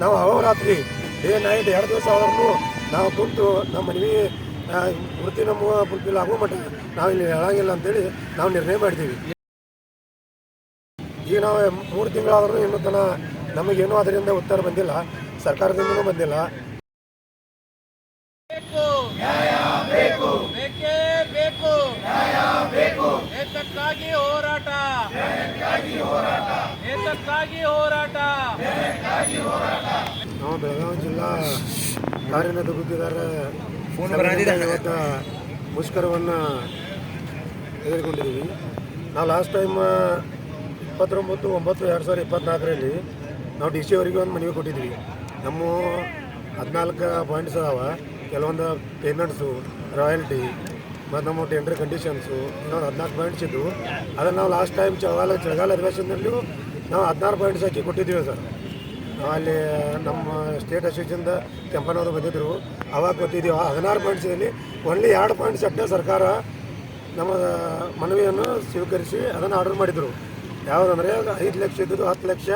ನಾವು ಅಹೋರಾತ್ರಿ day night ಎರಡು ದಿವಸ ಆದ್ರೂ ನಾವು ಕುಂತು ನಮ್ಮ ಮನವಿ ವೃತ್ತಿ ನಮ್ಮ ಫುಲ್ಫಿಲ್ ಆಗೋ ಮಟ್ಟ ನಾವು ಇಲ್ಲಿ ಹೇಳಂಗಿಲ್ಲ ಅಂತೇಳಿ ನಾವು ನಿರ್ಣಯ ಮಾಡಿದ್ದೀವಿ. ಈಗ ನಾವು ಮೂರು ತಿಂಗಳಾದ್ರೂ ಇನ್ನೂ ತನ ನಮಗೇನೂ ಅದರಿಂದ ಉತ್ತರ ಬಂದಿಲ್ಲ, ಸರ್ಕಾರದಿಂದನೂ ಬಂದಿಲ್ಲ ಬೇಕು ನ್ಯಾಯ ಬೇಕು ಬೇಕೇ ಬೇಕು ನ್ಯಾಯ ಬೇಕು ಏತಕ್ಕಾಗಿ ಹೋರಾಟ. ಏತಕ್ಕಾಗಿ ಹೋರಾಟ. ನಾವು ಬೆಳಗಾವಿ ಜಿಲ್ಲಾ ಕಾರ್ಯನಿರತ ಗುತ್ತಿದಾರ ಇವತ್ತು ಮುಷ್ಕರವನ್ನು ಎದುರುಗೊಂಡಿದ್ದೀವಿ ನಾವು ಲಾಸ್ಟ್ ಟೈಮ್ ಇಪ್ಪತ್ತೊಂಬತ್ತು ಒಂಬತ್ತು ಎರಡು ಸಾವಿರದ ಇಪ್ಪತ್ತ್ನಾಲ್ಕರಲ್ಲಿ ನಾವು ಡಿ ಸಿ ಅವರಿಗೆ ಒಂದು ಮನವಿ ಕೊಟ್ಟಿದ್ವಿ ನಮ್ಮ ಹದಿನಾಲ್ಕು ಪಾಯಿಂಟ್ಸ್ ಅದಾವ. ಕೆಲವೊಂದು ಪೇಮೆಂಟ್ಸು ರಾಯಲ್ಟಿ ಮತ್ತು ನಮ್ಮ ಟೆಂಡರ್ ಕಂಡೀಷನ್ಸು ಇನ್ನೊಂದು ಹದಿನಾಲ್ಕು ಪಾಯಿಂಟ್ಸ್ ಇದ್ದವು ಅದನ್ನು ನಾವು ಲಾಸ್ಟ್ ಟೈಮ್ ಚಳಗಾಲ ಚಳಗಾಲ ಅಧಿವೇಶನದಲ್ಲೂ ನಾವು ಹದಿನಾರು ಪಾಯಿಂಟ್ಸ್ ಹಾಕಿ ಕೊಟ್ಟಿದ್ದೀವಿ ಸರ್. ಅಲ್ಲಿ, ನಮ್ಮ ಸ್ಟೇಟ್ ಅಸೋಸಿಯೇಷನ್ದ ಕೆಂಪನವರು ಬಂದಿದ್ದರು ಅವಾಗ ಕೊಟ್ಟಿದ್ದೀವಿ. ಹದಿನಾರು ಪಾಯಿಂಟ್ಸಲ್ಲಿ ಒನ್ಲಿ ಎರಡು ಪಾಯಿಂಟ್ಸ್ ಅಷ್ಟೇ ಸರ್ಕಾರ ನಮ್ಮ ಮನವಿಯನ್ನು ಸ್ವೀಕರಿಸಿ ಅದನ್ನು ಆರ್ಡರ್ ಮಾಡಿದರು. ಯಾವುದಂದರೆ ಐದು ಲಕ್ಷ ಇದ್ದದ್ದು ಹತ್ತು ಲಕ್ಷ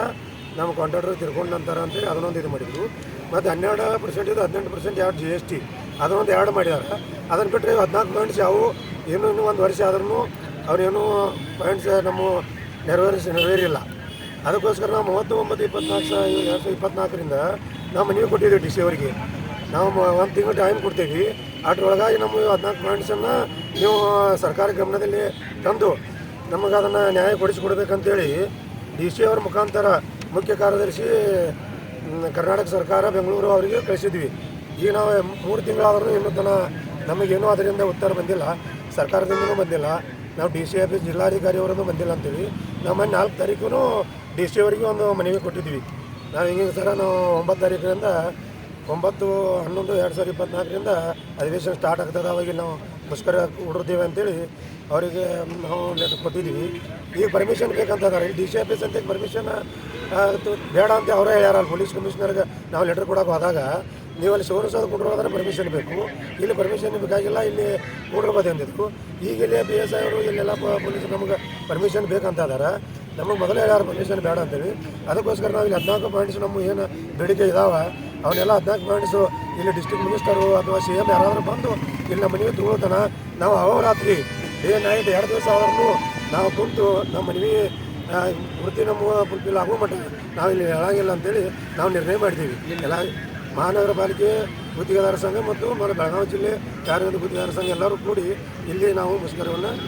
ನಮ್ಮ ಕಾಂಟ್ರಾಕ್ಟರ್ ತಿರ್ಕೊಂಡು ನಂತರ ಅಂತೇಳಿ ಅದನ್ನೊಂದು ಇದು ಮಾಡಿದರು. ಮತ್ತು ಹನ್ನೆರಡು ಪರ್ಸೆಂಟ್ ಇದು ಹದಿನೆಂಟು ಪರ್ಸೆಂಟ್ ಎರಡು ಜಿ ಎಸ್ ಟಿ ಅದನ್ನೊಂದು ಎರಡು ಮಾಡಿದ್ದಾರೆ ಅದನ್ನು ಬಿಟ್ಟರೆ ಹದಿನಾಲ್ಕು ಪಾಯಿಂಟ್ಸ್ ಯಾವುವು ಇನ್ನೂ ಇನ್ನೂ ಒಂದು ವರ್ಷ ಆದ್ರೂ ಅವ್ರೇನು ಪಾಯಿಂಟ್ಸ್ ನಮ್ಮ ನೆರವೇರಿಸಿ, ನೆರವೇರಿಲ್ಲ. ಅದಕ್ಕೋಸ್ಕರ ನಾವು ಮೂವತ್ತು ಒಂಬತ್ತು ಇಪ್ಪತ್ನಾಲ್ಕು ಸಾವಿರ ಎರಡು ಸಾವಿರದ ಇಪ್ಪತ್ನಾಲ್ಕರಿಂದ ನಾವು ಮನವಿ ಕೊಟ್ಟಿದ್ದೀವಿ ಡಿ ಸಿ ಅವರಿಗೆ. ನಾವು ಒಂದು ತಿಂಗಳು ಟೈಮ್ ಕೊಡ್ತೀವಿ. ಅದ್ರೊಳಗಾಗಿ ನಮ್ಮ ಹದಿನಾಲ್ಕು ಪಾಯಿಂಟ್ಸನ್ನು ನೀವು ಸರ್ಕಾರ ಗಮನದಲ್ಲಿ ತಂದು ನಮಗೆ ಅದನ್ನು ನ್ಯಾಯ ಕೊಡಿಸಿಕೊಡ್ಬೇಕಂತೇಳಿ ಡಿ ಸಿ ಅವರ ಮುಖಾಂತರ ಮುಖ್ಯ ಕಾರ್ಯದರ್ಶಿ ಕರ್ನಾಟಕ ಸರ್ಕಾರ ಬೆಂಗಳೂರು ಅವರಿಗೆ ಕಳಿಸಿದ್ವಿ. ಈಗ ನಾವು ಮೂರು ತಿಂಗಳಾದ್ರೂ ಇನ್ನೂ ತನ ನಮಗೇನೂ ಅದರಿಂದ ಉತ್ತರ ಬಂದಿಲ್ಲ. ಸರ್ಕಾರದಿಂದನೂ ಬಂದಿಲ್ಲ. ನಾವು ಡಿ ಸಿ ಆಫೀಸ್ ಜಿಲ್ಲಾಧಿಕಾರಿ ಅವರನ್ನು ಬಂದಿಲ್ಲ ಅಂತೀವಿ. ಮೊನ್ನೆ ನಾಲ್ಕು ತಾರೀಕು ಡಿ ಸಿ ಅವರಿಗೆ ಒಂದು ಮನವಿ ಕೊಟ್ಟಿದ್ವಿ ನಾವು ಹಿಂಗೆ ಸರ ನಾವು ಒಂಬತ್ತು ತಾರೀಕಿನಿಂದ ಒಂಬತ್ತು, ಹನ್ನೊಂದು, ಎರಡು ಸಾವಿರದ ಇಪ್ಪತ್ನಾಲ್ಕರಿಂದ ಅಧಿವೇಶನ ಸ್ಟಾರ್ಟ್ ಆಗ್ತದೆ. ಅವಾಗ ನಾವು ಮುಷ್ಕರ ಹುಡುರ್ತೀವಿ ಅಂತೇಳಿ ಅವರಿಗೆ ನಾವು ಲೆಟರ್ ಕೊಟ್ಟಿದ್ದೀವಿ. ಈಗ ಪರ್ಮಿಷನ್ ಬೇಕಂತ ಅದಾರೆ ಡಿ ಸಿ ಆಫೀಸ್ ಅಂತ ಪರ್ಮಿಷನ್ ಬೇಡ ಅಂತ ಅವರೇ ಹೇಳ್ಯಾರ ಪೊಲೀಸ್ ಕಮಿಷನರ್ಗೆ ನಾವು ಲೆಟರ್ ಕೊಡೋಕೆ ಹೋದಾಗ ನೀವು ಅಲ್ಲಿ ಕೊಟ್ಟರು ಕೊಟ್ಟಿರೋದ್ರೆ ಪರ್ಮಿಷನ್ ಬೇಕು. ಇಲ್ಲಿ ಪರ್ಮಿಷನ್ ಬೇಕಾಗಿಲ್ಲ ಇಲ್ಲಿ ಕೊಡಿರ್ಬೋದು ಅಂದಿದ್ರು ಈಗ ಇಲ್ಲಿ ಬಿ ಎಸ್ ಐ ಅವರು ಇಲ್ಲೆಲ್ಲ ಪೊಲೀಸ್ ನಮಗೆ ಪರ್ಮಿಷನ್ ಬೇಕಂತ ಅದಾರ ನಮಗೆ ಮೊದಲೇ ಯಾರು ಪರ್ಮಿಷನ್ ಬೇಡ ಅಂತೇಳಿ. ಅದಕ್ಕೋಸ್ಕರ ನಾವು ಇಲ್ಲಿ ಹದಿನಾಲ್ಕು ಪಾಯಿಂಟ್ಸ್ ನಮ್ಮ ಏನು ಬೇಡಿಕೆ ಇದಾವೆ. ಅವನ್ನೆಲ್ಲ ಹದಿನಾಲ್ಕು ಪಾಯಿಂಟ್ಸು ಇಲ್ಲಿ ಡಿಸ್ಟ್ರಿಕ್ಟ್ ಮಿನಿಸ್ಟರು ಅಥವಾ ಸಿ ಎಂ ಯಾರಾದರೂ ಬಂದು ಇಲ್ಲಿ ನಮ್ಮ ಮನೆಗೆ ತಗೊಳ್ತಾನ. ನಾವು ಅವರಾತ್ರಿ ಡೇ ನೈಟ್ ಎರಡು ದಿವಸ ಆದ್ರೂ ನಾವು ಕುಂತು ನಮ್ಮ ಮನವಿ ಆ, ವೃತ್ತಿ ನಮ್ಮ ಫುಲ್ಫಿಲ್ ಆಗೋ ಮಟ್ಟ ನಾವು ಇಲ್ಲಿ ಹೇಳಂಗಿಲ್ಲ ಅಂತೇಳಿ ನಾವು ನಿರ್ಣಯ ಮಾಡಿದ್ದೀವಿ. ಎಲ್ಲ ಮಹಾನಗರ ಪಾಲಿಕೆ ಗುತ್ತಿಗೆದಾರ ಸಂಘ ಮತ್ತು మన ಬೆಳಗಾವಿ ಜಿಲ್ಲೆ ಕಾರ್ಯನಿರತ ಗುತ್ತಿಗೆದಾರ ಸಂಘ ಎಲ್ಲರೂ ಕೂಡಿ ಇಲ್ಲಿ ನಾವು ಮುಷ್ಕರವನ್ನು